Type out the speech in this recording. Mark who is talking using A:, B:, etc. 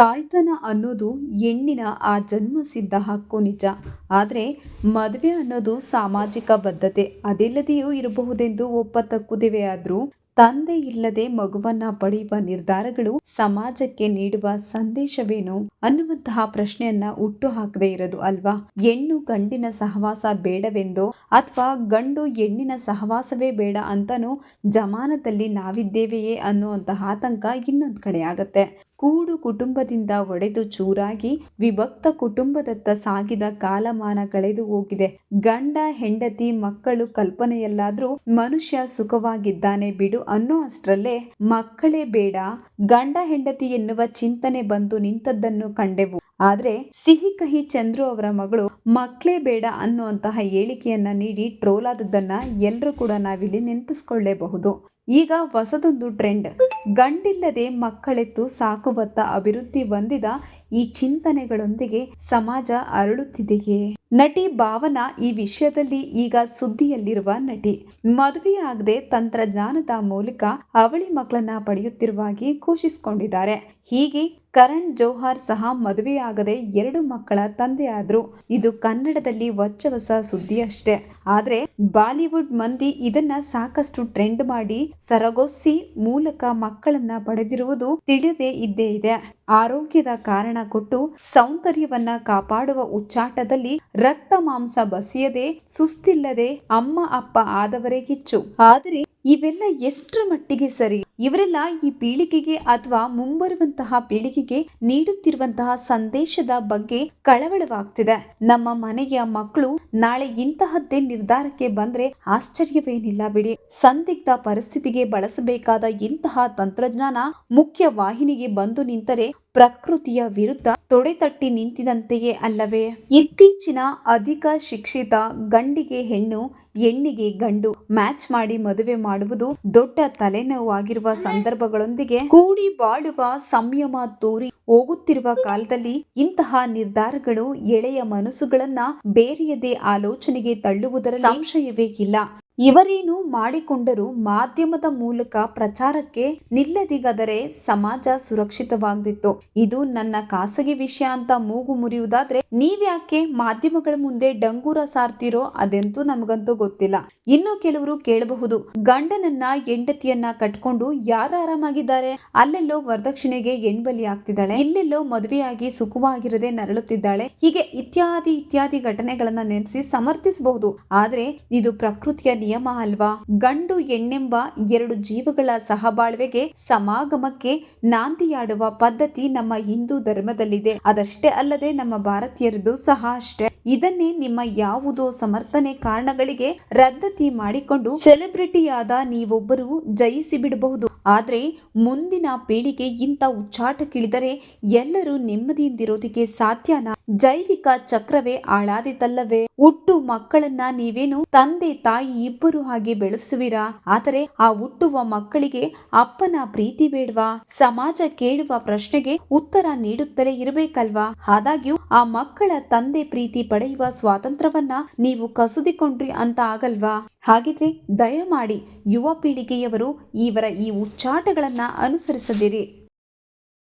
A: ತಾಯ್ತನ ಅನ್ನೋದು ಹೆಣ್ಣಿನ ಆ ಜನ್ಮಸಿದ್ಧ ಹಕ್ಕು ನಿಜ. ಆದರೆ ಮದುವೆ ಅನ್ನೋದು ಸಾಮಾಜಿಕ ಬದ್ಧತೆ. ಅದಿಲ್ಲದೆಯೂ ಇರಬಹುದೆಂದು ಒಪ್ಪತಕ್ಕುದಿವೆಯಾದರೂ ತಂದೆ ಇಲ್ಲದೆ ಮಗುವನ್ನ ಪಡೆಯುವ ನಿರ್ಧಾರಗಳು ಸಮಾಜಕ್ಕೆ ನೀಡುವ ಸಂದೇಶವೇನು ಅನ್ನುವಂತಹ ಪ್ರಶ್ನೆಯನ್ನ ಹುಟ್ಟು ಹಾಕದೇ ಇರೋದು ಅಲ್ವಾ? ಹೆಣ್ಣು ಗಂಡಿನ ಸಹವಾಸ ಬೇಡವೆಂದೋ ಅಥವಾ ಗಂಡು ಹೆಣ್ಣಿನ ಸಹವಾಸವೇ ಬೇಡ ಅಂತನೂ ಜಮಾನದಲ್ಲಿ ನಾವಿದ್ದೇವೆಯೇ ಅನ್ನುವಂತಹ ಆತಂಕ ಇನ್ನೊಂದು ಕಡೆ ಆಗತ್ತೆ. ಕೂಡು ಕುಟುಂಬದಿಂದ ಒಡೆದು ಚೂರಾಗಿ ವಿಭಕ್ತ ಕುಟುಂಬದತ್ತ ಸಾಗಿದ ಕಾಲಮಾನ ಕಳೆದು ಹೋಗಿದೆ. ಗಂಡ, ಹೆಂಡತಿ, ಮಕ್ಕಳು ಕಲ್ಪನೆಯಲ್ಲಾದ್ರೂ ಮನುಷ್ಯ ಸುಖವಾಗಿದ್ದಾನೆ ಬಿಡು ಅನ್ನೋ ಅಷ್ಟರಲ್ಲೇ ಮಕ್ಕಳೇ ಬೇಡ. ಗಂಡ, ಹೆಂಡತಿ ಎನ್ನುವ ಚಿಂತನೆ ಬಂದು ನಿಂತದ್ದನ್ನು ಕಂಡೆವು. ಆದ್ರೆ ಸಿಹಿ ಕಹಿ ಚಂದ್ರು ಅವರ ಮಗಳು ಮಕ್ಕಳೇ ಬೇಡ ಅನ್ನುವಂತಹ ಹೇಳಿಕೆಯನ್ನ ನೀಡಿ ಟ್ರೋಲ್ ಆದದ್ದನ್ನ ಎಲ್ಲರೂ ಕೂಡ ನಾವಿಲ್ಲಿ ನೆನಪಿಸ್ಕೊಳ್ಳೇಬಹುದು. ಈಗ ಹೊಸದೊಂದು ಟ್ರೆಂಡ್. ಗಂಡಿಲ್ಲದೆ ಮಕ್ಕಳೆತ್ತು ಸಾಕುವತ್ತ ಅಭಿವೃದ್ಧಿ ಹೊಂದಿದ ಈ ಚಿಂತನೆಗಳೊಂದಿಗೆ ಸಮಾಜ ಅರಳುತ್ತಿದೆಯೇ? ನಟಿ ಭಾವನಾ ಈ ವಿಷಯದಲ್ಲಿ ಈಗ ಸುದ್ದಿಯಲ್ಲಿರುವ ನಟಿ. ಮದುವೆಯಾಗದೆ ತಂತ್ರಜ್ಞಾನದ ಮೂಲಕ ಅವಳಿ ಮಕ್ಕಳನ್ನ ಪಡೆಯುತ್ತಿರುವಾಗಿ ಘೋಷಿಸಿಕೊಂಡಿದ್ದಾರೆ. ಹೀಗೆ ಕರಣ್ ಜೋಹರ್ ಸಹ ಮದುವೆಯಾಗದೆ ಎರಡು ಮಕ್ಕಳ ತಂದೆಯಾದ್ರು. ಇದು ಕನ್ನಡದಲ್ಲಿ ಹೊಚ್ಚ ಹೊಸ ಸುದ್ದಿ ಅಷ್ಟೇ ಆದ್ರೆ ಬಾಲಿವುಡ್ ಮಂದಿ ಇದನ್ನ ಸಾಕಷ್ಟು ಟ್ರೆಂಡ್ ಮಾಡಿ ಸರಗೊಸ್ಸಿ ಮೂಲಕ ಮಕ್ಕಳನ್ನ ಪಡೆದಿರುವುದು ತಿಳಿದೇ ಇದ್ದೇ ಇದೆ. ಆರೋಗ್ಯದ ಕಾರಣ ಕೊಟ್ಟು ಸೌಂದರ್ಯವನ್ನ ಕಾಪಾಡುವ ಉಚ್ಚಾಟದಲ್ಲಿ ರಕ್ತ ಮಾಂಸ ಬಸಿಯದೆ, ಸುಸ್ತಿಲ್ಲದೆ ಅಮ್ಮ, ಅಪ್ಪ ಆದವರೇ ಕಿಚ್ಚು. ಆದರೆ ಇವೆಲ್ಲ ಎಷ್ಟರ ಮಟ್ಟಿಗೆ ಸರಿ? ಇವರೆಲ್ಲ ಈ ಪೀಳಿಗೆಗೆ ಅಥವಾ ಮುಂಬರುವಂತಹ ಪೀಳಿಗೆಗೆ ನೀಡುತ್ತಿರುವಂತಹ ಸಂದೇಶದ ಬಗ್ಗೆ ಕಳವಳವಾಗ್ತಿದೆ. ನಮ್ಮ ಮನೆಯ ಮಕ್ಕಳು ನಾಳೆ ಇಂತಹದ್ದೇ ನಿರ್ಧಾರಕ್ಕೆ ಬಂದ್ರೆ ಆಶ್ಚರ್ಯವೇನಿಲ್ಲ ಬಿಡಿ. ಸಂದಿಗ್ಧ ಪರಿಸ್ಥಿತಿಗೆ ಬಳಸಬೇಕಾದ ಇಂತಹ ತಂತ್ರಜ್ಞಾನ ಮುಖ್ಯ ವಾಹಿನಿಗೆ ಬಂದು ನಿಂತರೆ ಪ್ರಕೃತಿಯ ವಿರುದ್ಧ ತೊಡೆತಟ್ಟಿ ನಿಂತಿದಂತೆಯೇ ಅಲ್ಲವೇ? ಇತ್ತೀಚಿನ ಅಧಿಕ ಶಿಕ್ಷಿತ ಗಂಡಿಗೆ ಹೆಣ್ಣು, ಹೆಣ್ಣಿಗೆ ಗಂಡು ಮ್ಯಾಚ್ ಮಾಡಿ ಮದುವೆ ಮಾಡುವುದು ದೊಡ್ಡ ತಲೆನೋವಾಗಿರುವ ಸಂದರ್ಭಗಳೊಂದಿಗೆ ಕೂಡಿ ಬಾಳುವ ಸಂಯಮ ತೋರಿ ಹೋಗುತ್ತಿರುವ ಕಾಲದಲ್ಲಿ ಇಂತಹ ನಿರ್ಧಾರಗಳು ಎಳೆಯ ಮನಸ್ಸುಗಳನ್ನ ಬೇರೆಯದೇ ಆಲೋಚನೆಗೆ ತಳ್ಳುವುದರ ಸಂಶಯವೇ ಇಲ್ಲ. ಇವರೇನು ಮಾಡಿಕೊಂಡರೂ ಮಾಧ್ಯಮದ ಮೂಲಕ ಪ್ರಚಾರಕ್ಕೆ ನಿಲ್ಲದಿಗದರೆ ಸಮಾಜ ಸುರಕ್ಷಿತವಾಗ್ದಿತ್ತು ಇದು ನನ್ನ ಖಾಸಗಿ ವಿಷಯ ಅಂತ ಮೂಗು ಮುರಿಯುವುದಾದ್ರೆ ನೀವ್ಯಾಕೆ ಮಾಧ್ಯಮಗಳ ಮುಂದೆ ಡಂಗೂರ ಸಾರ್ತಿರೋ ಅದೆಂತೂ ನಮಗಂತೂ ಗೊತ್ತಿಲ್ಲ. ಇನ್ನು ಕೆಲವರು ಕೇಳಬಹುದು, ಗಂಡನನ್ನ ಹೆಂಡತಿಯನ್ನ ಕಟ್ಕೊಂಡು ಯಾರು ಆರಾಮಾಗಿದ್ದಾರೆ? ಅಲ್ಲೆಲ್ಲೋ ವರದಕ್ಷಿಣೆಗೆ ಹೆಣ್ಬಲಿ ಆಗ್ತಿದ್ದಾಳೆ. ಇಲ್ಲೆಲ್ಲೋ ಮದುವೆಯಾಗಿ ಸುಖವಾಗಿರದೆ ನರಳುತ್ತಿದ್ದಾಳೆ. ಹೀಗೆ ಇತ್ಯಾದಿ ಇತ್ಯಾದಿ ಘಟನೆಗಳನ್ನ ನೆನೆಸಿ ಸಮರ್ಥಿಸಬಹುದು. ಆದ್ರೆ ಇದು ಪ್ರಕೃತಿಯ ನಿಯಮ ಅಲ್ವಾ? ಗಂಡು ಹೆಣ್ಣೆಂಬ ಎರಡು ಜೀವಗಳ ಸಹಬಾಳ್ವೆಗೆ ಸಮಾಗಮಕ್ಕೆ ನಾಂದಿಯಾಡುವ ಪದ್ಧತಿ ನಮ್ಮ ಹಿಂದೂ ಧರ್ಮದಲ್ಲಿದೆ. ಅದಷ್ಟೇ ಅಲ್ಲದೆ ನಮ್ಮ ಭಾರತೀಯರದು ಸಹ ಅಷ್ಟೇ. ಇದನ್ನೇ ನಿಮ್ಮ ಯಾವುದೋ ಸಮರ್ಥನೆ ಕಾರಣಗಳಿಗೆ ರದ್ದತಿ ಮಾಡಿಕೊಂಡು ಸೆಲೆಬ್ರಿಟಿಯಾದ ನೀವೊಬ್ಬರು ಜಯಿಸಿ ಬಿಡಬಹುದು ಆದ್ರೆ ಮುಂದಿನ ಪೀಳಿಗೆ ಇಂಥ ಉಚ್ಚಾಟಕ್ಕಿಳಿದರೆ ಎಲ್ಲರೂ ನೆಮ್ಮದಿಯಿಂದಿರೋದಕ್ಕೆ ಸಾಧ್ಯನಾ? ಜೈವಿಕ ಚಕ್ರವೇ ಆಳಾದಿತಲ್ಲವೇ ಹುಟ್ಟು ಮಕ್ಕಳನ್ನ ನೀವೇನು ತಂದೆ ತಾಯಿ ಇಬ್ಬರು ಹಾಗೆ ಬೆಳೆಸುವಿರಾ? ಆದರೆ ಆ ಹುಟ್ಟುವ ಮಕ್ಕಳಿಗೆ ಅಪ್ಪನ ಪ್ರೀತಿ ಬೇಡವಾ? ಸಮಾಜ ಕೇಳುವ ಪ್ರಶ್ನೆಗೆ ಉತ್ತರ ನೀಡುತ್ತಲೇ ಇರಬೇಕಲ್ವಾ? ಆದಾಗ್ಯೂ ಆ ಮಕ್ಕಳ ತಂದೆ ಪ್ರೀತಿ ಪಡೆಯುವ ಸ್ವಾತಂತ್ರ್ಯವನ್ನ ನೀವು ಕಸುದಿಕೊಂಡ್ರಿ ಅಂತ ಆಗಲ್ವಾ? ಹಾಗಿದ್ರೆ ದಯಮಾಡಿ ಯುವ ಪೀಳಿಗೆಯವರು ಇವರ ಈ ಉಚ್ಚಾಟಗಳನ್ನ ಅನುಸರಿಸದಿರಿ.